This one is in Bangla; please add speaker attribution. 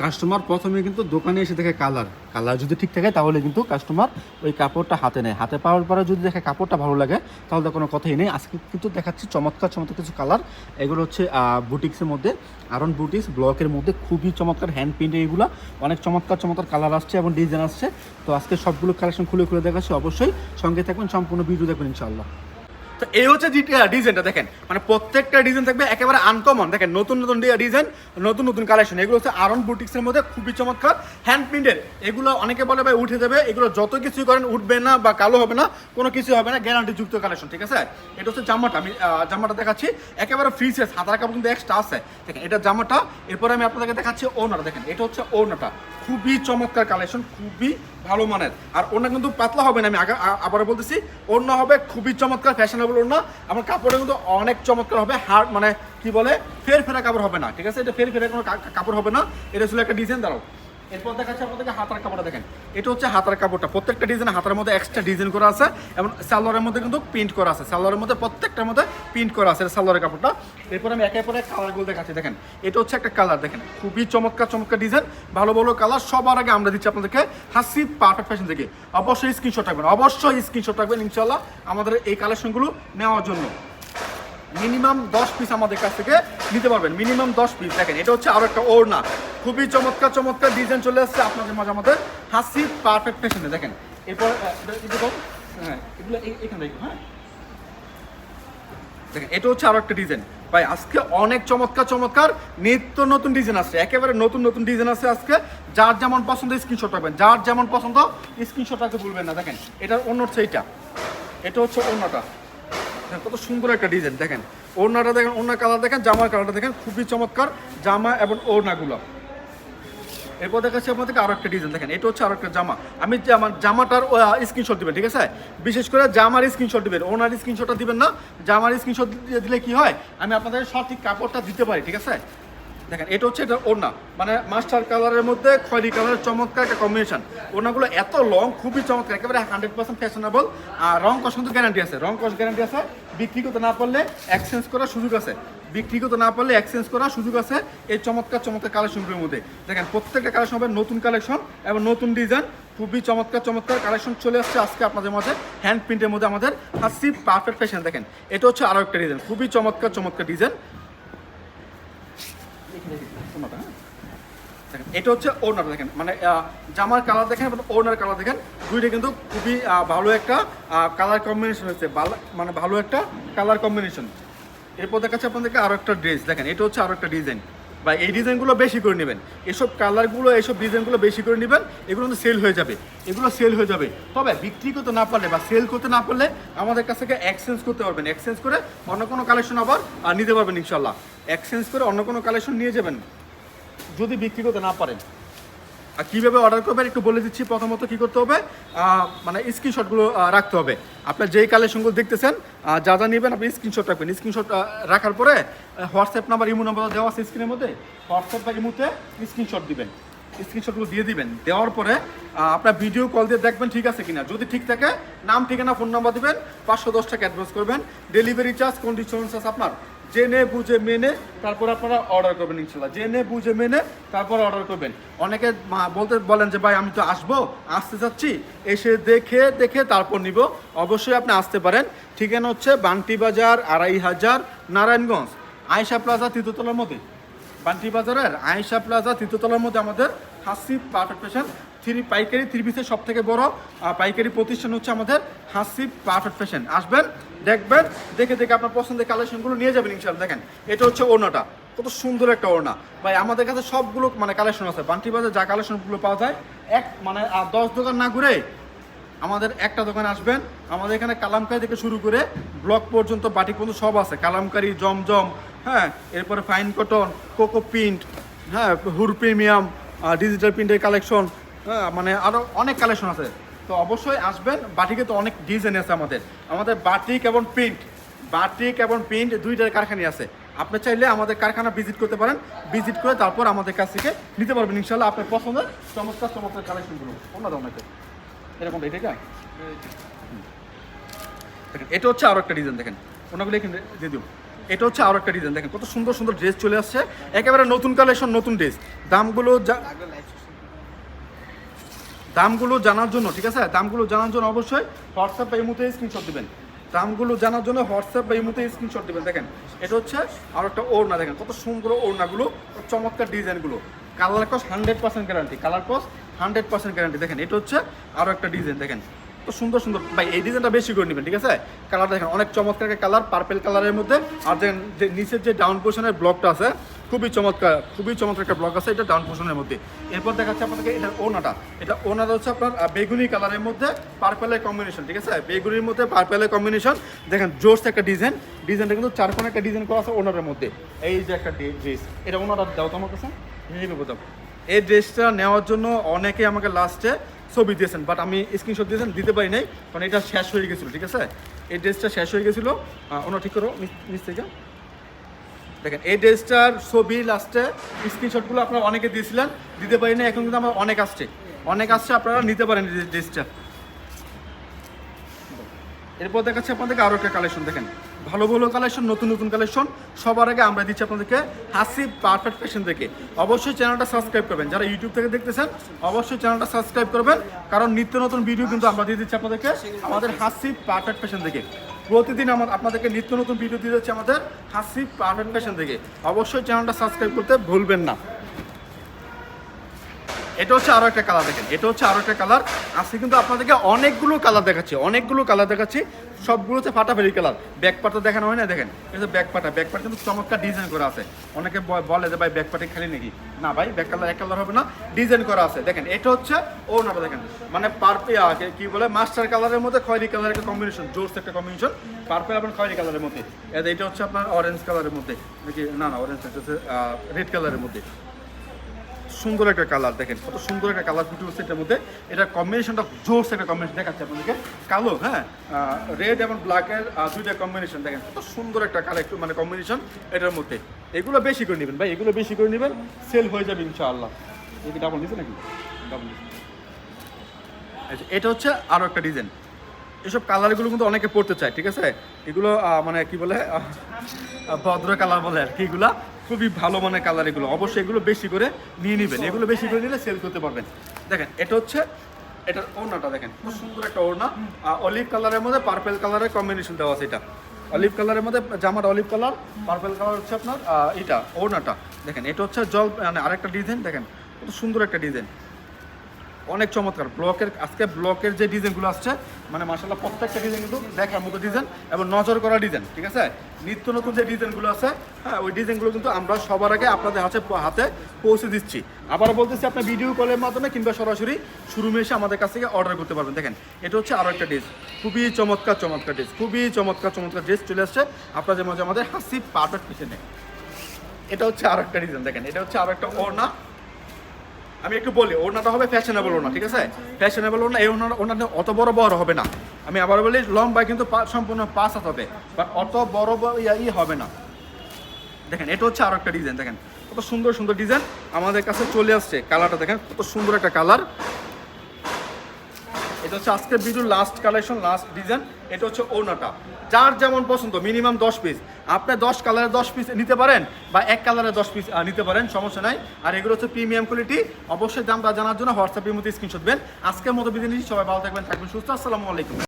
Speaker 1: কাস্টমার প্রথমে কিন্তু দোকানে এসে দেখে কালার কালার যদি ঠিক থাকে, তাহলে কিন্তু কাস্টমার ওই কাপড়টা হাতে নেয়। হাতে পাওয়ার পরে যদি দেখে কাপড়টা ভালো লাগে, তাহলে তো কোনো কথাই নেই। আজকে কিন্তু দেখাচ্ছি চমৎকার চমৎকার কিছু কালার এগুলো হচ্ছে বুটিক্সের মধ্যে। আরন বুটিক্স ব্লকের মধ্যে খুবই চমৎকার হ্যান্ড প্রিন্টের এগুলো। অনেক চমৎকার চমৎকার কালার আসছে এবং ডিজাইন আসছে। তো আজকে সবগুলো কালেকশন খুলে খুলে দেখাচ্ছি। অবশ্যই সঙ্গে থাকবেন, সম্পূর্ণ ভিডিও দেখবেন, ইনশাআল্লাহ। তো এই হচ্ছে ডিজাইনটা দেখেন। মানে প্রত্যেকটা ডিজাইন থাকবে একেবারে আনকমন দেখেন, নতুন নতুন ডিজাইন নতুন নতুন কালেকশন এগুলো হচ্ছে আরন বুটিক্সের মধ্যে খুবই চমৎকার। হ্যান্ড প্রিন্টের এগুলো অনেকে বলে, ভাই, উঠে যাবে। এগুলো যত কিছু করেন, উঠবে না বা কালো হবে না, কোনো কিছু হবে না গ্যারান্টি যুক্ত কালেকশন ঠিক আছে? এটা হচ্ছে জামাটা। আমি জামাটা দেখাচ্ছি। একেবারে ফ্রি সাইজ হাতার কাপড় কিন্তু এক্সট্রা আছে। দেখেন, এটা জামাটা। এরপরে আমি আপনাদেরকে দেখাচ্ছি ওনাটা দেখেন, এটা হচ্ছে ওনাটা খুবই চমৎকার কালেকশন খুবই ভালো মানের। আর ওনা কিন্তু পাতলা হবে না, আমি আগে আ- আবারও বলতেছি ওনা হবে খুবই চমৎকার ফ্যাশনেবল ওনা আমার কাপড়ের কিন্তু অনেক চমৎকার হবে হার্ড মানে কি বলে, ফের ফেরা কাপড় হবে না, ঠিক আছে? এটা ফের ফেরা কোনো কাপড় হবে না। এটা ছিল একটা ডিজাইন দাঁড়াও। এরপর দেখাচ্ছি আপনাদেরকে হাতার কাপড়টা দেখেন। এটা হচ্ছে হাতার কাপড়টা। প্রত্যেকটা ডিজাইন হাতার মধ্যে এক্সট্রা ডিজাইন করা আছে এবং সালোয়ারের মধ্যে কিন্তু প্রিন্ট করা আছে। সালোয়ারের মধ্যে প্রত্যেকটার মধ্যে প্রিন্ট করা আছে সালোয়ারের কাপড়টা। এরপর আমি একে পরে কালারগুলো দেখাচ্ছি, দেখেন। এটা হচ্ছে একটা কালার দেখেন। খুবই চমৎকার চমৎকার ডিজাইন ভালো ভালো কালার সবার আগে আমরা দিচ্ছি আপনাদেরকে হাসি পারফেক্ট ফ্যাশন থেকে। অবশ্যই স্ক্রিনশট রাখবেন। অবশ্যই স্ক্রিনশট রাখবেন ইনশাল্লাহ আমাদের এই কালেকশনগুলো নেওয়ার জন্য। মিনিমাম দশ পিস আমাদের কাছ থেকে নিতে পারবেন। মিনিমাম দশ পিস দেখেন, এটা হচ্ছে আরও একটা ওড়না। খুবই চমৎকার চমৎকার ডিজাইন চলে আসছে আপনাদের মাঝে আমাদের হাসি পারফেক্ট ফ্যাশনে দেখেন, এরপর। হ্যাঁ এগুলো এখানে হ্যাঁ। দেখেন, এটা হচ্ছে আরও একটা ডিজাইন ভাই, আজকে অনেক চমৎকার চমৎকার নিত্য নতুন ডিজাইন আছে একেবারে নতুন নতুন ডিজাইন আছে আজকে। যার যেমন পছন্দ স্ক্রিনশট রাখবেন। যার যেমন পছন্দ স্ক্রিনশট রাখতে ভুলবেন না। দেখেন, এটার অন্য হচ্ছে এটা এটা হচ্ছে অন্যটা কত সুন্দর একটা ডিজাইন দেখেন। ওড়নাটা দেখেন, ওড়না কালার দেখেন, জামার কালারটা দেখেন, খুবই চমৎকার, জামা এবং ওড়নাগুলো। এরপর দেখাচ্ছি আপনাদেরকে আরও একটা ডিজাইন দেখেন, এটা হচ্ছে আরও একটা জামা। আমি আমার জামাটার স্ক্রিনশট দিবেন, ঠিক আছে? বিশেষ করে জামার স্ক্রিনশট দিবেন ওনার স্ক্রিনশটটা দিবেন না, জামার স্ক্রিনশট দিলে কি হয়? আমি আপনাদের সঠিক কাপড়টা দিতে পারি, ঠিক আছে? দেখেন, এটা হচ্ছে এটা ওড়না। মানে মাস্টার কালারের মধ্যে খয়েরি কালারের চমৎকার একটা কম্বিনেশন ওড়নাগুলো এত লং খুবই চমৎকার, একেবারে হান্ড্রেড পার্সেন্ট ফ্যাশনেবল আর রং কষ কিন্তু গ্যারান্টি আছে। রং কষ গ্যারান্টি আছে, বিক্রি করতে না পারলে এক্সচেঞ্জ করার সুযোগ আছে। বিক্রি করতে না পারলে এক্সচেঞ্জ করার সুযোগ আছে এই চমৎকার চমৎকার কালেকশনগুলোর মধ্যে। দেখেন, প্রত্যেকটা কালেকশন হবে নতুন কালেকশন এবং নতুন ডিজাইন খুবই চমৎকার চমৎকার কালেকশন চলে আসছে আজকে আপনাদের মধ্যে হ্যান্ড প্রিন্টের মধ্যে আমাদের। হাসি পারফেক্ট ফ্যাশন দেখেন, এটা হচ্ছে আরও একটা ডিজাইন খুবই চমৎকার চমৎকার ডিজাইন দেখেন, এটা হচ্ছে ওনার দেখেন। মানে জামার কালার দেখেন, এবং ওনার কালার দেখেন। দুইটা কিন্তু খুবই ভালো একটা কালার কম্বিনেশন হচ্ছে মানে ভালো একটা কালার কম্বিনেশন এরপর দেখাচ্ছে আপনাদেরকে আরও একটা ড্রেস দেখেন, এটা হচ্ছে আরও একটা ডিজাইন বা এই ডিজাইনগুলো বেশি করে নেবেন। এসব কালারগুলো এসব ডিজাইনগুলো বেশি করে নেবেন, এগুলো কিন্তু সেল হয়ে যাবে। এগুলো সেল হয়ে যাবে। তবে বিক্রি করতে না পারলে বা সেল করতে না পারলে আমাদের কাছ থেকে এক্সচেঞ্জ করতে পারবেন। এক্সচেঞ্জ করে অন্য কোনো কালেকশন আবার নিতে পারবেন ইনশাল্লাহ এক্সচেঞ্জ করে অন্য কোনো কালেকশন নিয়ে যাবেন। যদি বিক্রি করতে না পারেন। আর কীভাবে অর্ডার করবেন একটু বলে দিচ্ছি। প্রথমত কী করতে হবে? মানে স্ক্রিনশটগুলো রাখতে হবে। আপনার যেই কালেকশনগুলো দেখতেছেন যা যা নেবেন আপনি স্ক্রিনশট রাখবেন। স্ক্রিনশট রাখার পরে হোয়াটসঅ্যাপ নাম্বার ইমো নাম্বার দেওয়া আছে স্ক্রিনের মধ্যে। হোয়াটসঅ্যাপ বা ইমোতে স্ক্রিনশট দিবেন। স্ক্রিনশটগুলো দিয়ে দিবেন। দেওয়ার পরে আপনার ভিডিও কল দিয়ে দেখবেন ঠিক আছে কিনা। যদি ঠিক থাকে, নাম, ঠিকানা ফোন নাম্বার দিবেন। পাঁচশো দশ টাকা অ্যাডভান্স করবেন। ডেলিভারি চার্জ কন্ডিশন চার্জ আপনার। জেনে বুঝে মেনে তারপর আপনারা অর্ডার করবেন ইনশাল্লাহ জেনে বুঝে মেনে তারপর অর্ডার করবেন। অনেকে বলতে বলেন যে, ভাই, আমি তো আসব, আসতে চাচ্ছি। এসে দেখে দেখে তারপর নিব। অবশ্যই আপনি আসতে পারেন। ঠিকানা হচ্ছে বান্টি বাজার, আড়াই হাজার, নারায়ণগঞ্জ। আয়সা প্লাজা তৃতীয়তলার মধ্যে। বান্টি বাজারের আয়সা প্লাজা তৃতীয়তলার মধ্যে আমাদের হাসি পারফেক্ট ফ্যাশন থ্রি পাইকারি থ্রি পিসের সব থেকে বড় পাইকারি প্রতিষ্ঠান হচ্ছে আমাদের হাসি পারফেক্ট ফ্যাশন। আসবেন দেখবেন দেখে দেখে আপনার পছন্দের কালেকশনগুলো নিয়ে যাবেন ইনশাল্লাহ দেখেন এটা হচ্ছে ওড়নাটা। কত সুন্দর একটা ওড়না। ভাই আমাদের কাছে সবগুলো মানে কালেকশন আছে। বান্টি বাজার যা কালেকশনগুলো পাওয়া যায় এক মানে আহ, দশ দোকান না ঘুরে আমাদের একটা দোকানে আসবেন। আমাদের এখানে কালামকারি থেকে শুরু করে ব্লক পর্যন্ত বাটিক পর্যন্ত সব আছে। কালামকারি জমজম হ্যাঁ এরপরে ফাইন কটন কোকো প্রিন্ট হ্যাঁ হুর প্রিমিয়াম ডিজিটাল প্রিন্টের কালেকশন মানে আরও অনেক কালেকশন আছে। তো অবশ্যই আসবেন, বাটিকে তো অনেক ডিজাইন আছে আমাদের। আমাদের বাটিক এবং প্রিন্ট বাটিক এবং প্রিন্ট দুইটার কারখানাই আছে। আপনি চাইলে আমাদের কারখানা ভিজিট করতে পারেন। ভিজিট করে তারপর আমাদের কাছ থেকে নিতে পারবেন, ইনশাল্লাহ আপনার পছন্দের চমৎকার চমৎকার কালেকশনগুলো অন্য ধরনের এরকম এটা দেখেন, এটা হচ্ছে আরও একটা ডিজাইন দেখেন। ওনাগুলো এখানে দিয়ে দিও এটা হচ্ছে আরও একটা ডিজাইন দেখেন। কত সুন্দর সুন্দর ড্রেস চলে আসছে। একেবারে নতুন কালেকশন নতুন ড্রেস দামগুলো যা- দামগুলো জানার জন্য, ঠিক আছে? দামগুলো জানার জন্য অবশ্যই হোয়াটসঅ্যাপ বা ইমুতে স্ক্রিনশট দিবেন। দামগুলো জানার জন্য হোয়াটসঅ্যাপ বা ইমুতে স্ক্রিনশট দেবেন। দেখেন, এটা হচ্ছে আর একটা ওড়না, দেখেন, কত সুন্দর ওড়নাগুলো, চমৎকার ডিজাইনগুলো। কালার কস হান্ড্রেড পার্সেন্ট গ্যারান্টি কালার কস হান্ড্রেড পার্সেন্ট গ্যারান্টি দেখেন, এটা হচ্ছে আরও একটা ডিজাইন, দেখেন তো সুন্দর সুন্দর। ভাই, এই ডিজাইনটা বেশি করে নেবেন, ঠিক আছে? কালার দেখেন, অনেক চমৎকার কালার পার্পেল কালারের মধ্যে। আর যে নিচের যে ডাউন পোর্শনের ব্লকটা আছে খুবই চমৎকার খুবই চমৎকার একটা ব্লক আছে, এটা ডাউন পোর্শনের মধ্যে। এরপর দেখাচ্ছে আপনাদেরকে এটা ওনাটা এটা ওনাটা হচ্ছে আপনার বেগুনি কালারের মধ্যে পার্পেলের কম্বিনেশন ঠিক আছে? বেগুনির মধ্যে পার্পেলের কম্বিনেশন দেখেন, জোর্স একটা ডিজাইন ডিজাইনটা কিন্তু চার একটা ডিজাইন করা আছে ওনারের মধ্যে। এই যে একটা ড্রেস এটা ওনাটা দাও তো আমার কাছে এই ড্রেসটা নেওয়ার জন্য অনেকে আমাকে লাস্টে ছবি দিয়েছেন বাট আমি স্ক্রিনশট দিয়েছেন, দিতে পারি নাই, কারণ এটা শেষ হয়ে গেছিল, ঠিক আছে? এই ড্রেসটা শেষ হয়ে গেছিল। ওনার ঠিক করো নিচ থেকে। দেখেন, এই ড্রেসটার ছবি লাস্টে স্ক্রিনশটগুলো আপনারা অনেকে দিয়েছিলেন, দিতে পারি না এখন কিন্তু আমার অনেক আসছে। অনেক আসছে, আপনারা নিতে পারেন ড্রেসটা। এরপর দেখাচ্ছি আপনাদেরকে আরও একটা কালেকশন দেখেন। ভালো ভালো কালেকশন নতুন নতুন কালেকশন সবার আগে আমরা দিচ্ছি আপনাদেরকে হাসি পারফেক্ট ফ্যাশন থেকে অবশ্যই চ্যানেলটা সাবস্ক্রাইব করবেন। যারা ইউটিউব থেকে দেখতেছেন, অবশ্যই চ্যানেলটা সাবস্ক্রাইব করবেন। কারণ নিত্য নতুন ভিডিও কিন্তু আমরা দিয়ে দিচ্ছি আপনাদেরকে, আমাদের হাসি পারফেক্ট ফ্যাশন থেকে প্রতিদিন আমার আপনাদেরকে নিত্য নতুন ভিডিও দিয়ে যাচ্ছে আমাদের হাসি পারফেক্ট থেকে। অবশ্যই চ্যানেলটা সাবস্ক্রাইব করতে ভুলবেন না। এটা হচ্ছে আরও একটা কালার দেখেন। এটা হচ্ছে আরও একটা কালার আজকে কিন্তু আপনাদেরকে অনেকগুলো কালার দেখাচ্ছি, অনেকগুলো কালার দেখাচ্ছি। সবগুলো হচ্ছে ফাটাফাটি কালার ব্যাক পাটা দেখানো হয় না, দেখেন। এটা ব্যাক পাটা ব্যাক পাটা কিন্তু চমৎকার ডিজাইন করা আছে। অনেকে বলে যে, ভাই ব্যাক পাটে খালি নাকি? না, ভাই ব্যাক কালার এক কালার হবে না। ডিজাইন করা আছে। দেখেন, এটা হচ্ছে, ও না দেখেন মানে পার্পে কি বলে? মাস্টার কালারের মধ্যে খয়েরি কালারের একটা কম্বিনেশন জোরস একটা কম্বিনেশন পার্পেল আপনার খয়েরি কালারের মধ্যে। এটা হচ্ছে আপনার অরেঞ্জ কালারের মধ্যে। নাকি, না না অরেঞ্জ হচ্ছে রেড কালারের মধ্যে। সুন্দর একটা কালার দেখেন, কত সুন্দর একটা কালার ফুটে উঠছে এটার মধ্যে। এটা কম্বিনেশনটা জোরস একটা কম্বিনেশন দেখাচ্ছে আপনাদেরকে। কালো হ্যাঁ? রেড এবং ব্ল্যাকের দুইটা কম্বিনেশন দেখেন, কত সুন্দর একটা কালার একটু মানে কম্বিনেশন এটার মধ্যে। এগুলো বেশি করে নেবেন ভাই, এগুলো বেশি করে নেবেন সেল হয়ে যাবে ইনশাআল্লাহ। এটা ডাবল নিচ্ছে নাকি? ডাবল এটা হচ্ছে আরও একটা ডিজাইন এসব কালারগুলো কিন্তু অনেকে পড়তে চায়, ঠিক আছে? এগুলো মানে কি বলে ভদ্র কালার বলে আর কি এগুলা। খুবই ভালো মানে কালার এগুলো। অবশ্যই এগুলো বেশি করে নিয়ে নেবেন। এগুলো বেশি করে নিলে সেল করতে পারবেন। দেখেন, এটা হচ্ছে, এটার ওড়নাটা দেখেন, খুব সুন্দর একটা ওড়না। অলিভ কালারের মধ্যে পার্পেল কালারের কম্বিনেশন দেওয়া আছে এটা। অলিভ কালারের মধ্যে জামাটা অলিভ কালার পার্পেল কালার হচ্ছে আপনার এটা, ওড়নাটা। দেখেন, এটা হচ্ছে জল মানে আরেকটা ডিজাইন দেখেন, কত সুন্দর একটা ডিজাইন অনেক চমৎকার। ব্লকের আজকে ব্লকের যে ডিজাইনগুলো আসছে মানে মাসাল্লাহ প্রত্যেকটা ডিজাইন কিন্তু দেখার মতো ডিজাইন এবং নজর করা ডিজাইন, ঠিক আছে? নিত্য নতুন যে ডিজাইনগুলো আছে হ্যাঁ ওই ডিজাইনগুলো কিন্তু আমরা সবার আগে আপনাদের হাতে হাতে পৌঁছে দিচ্ছি। আবার বলতেছি আপনি ভিডিও কলের মাধ্যমে কিংবা সরাসরি শুরুমে এসে আমাদের কাছ থেকে অর্ডার করতে পারবেন। দেখেন, এটা হচ্ছে আরও একটা ড্রেস। খুবই চমৎকার চমৎকার ড্রেস। খুবই চমৎকার চমৎকার ড্রেস চলে আসছে। আপনাদের মাঝে আমাদের হাসি পারফেক্ট পিছনে এটা হচ্ছে আরও একটা ডিজাইন দেখেন, এটা হচ্ছে আরও একটা ওড়না। আমি একটু বলি ওনাটা হবে ফ্যাশনেবল ওনা ঠিক আছে? ফ্যাশনেবল ওনা এই ওনার ওড়নাটা অত বড় বড় হবে না। আমি আবার বলি লম্বা কিন্তু সম্পূর্ণ পাঁচ হাত হবে বাট অত বড় ই হবে না। দেখেন, এটা হচ্ছে আরও একটা ডিজাইন দেখেন। কত সুন্দর সুন্দর ডিজাইন আমাদের কাছে চলে আসছে, কালারটা দেখেন, কত সুন্দর একটা কালার। এটা হচ্ছে আজকের ভিডিওর লাস্ট কালেকশন লাস্ট ডিজাইন এটা হচ্ছে ওনাটা যার যেমন পছন্দ মিনিমাম দশ পিস আপনি দশ কালারের দশ পিস নিতে পারেন বা এক কালারের দশ পিস নিতে পারেন, সমস্যা নাই। আর এগুলো হচ্ছে প্রিমিয়াম কোয়ালিটি অবশ্যই দামটা জানার জন্য হোয়াটসঅ্যাপের মধ্যে স্ক্রিনশট দেবেন। আজকের মতো বিদিন সবাই ভালো থাকবেন থাকবেন সুস্থ। আসসালামু আলাইকুম।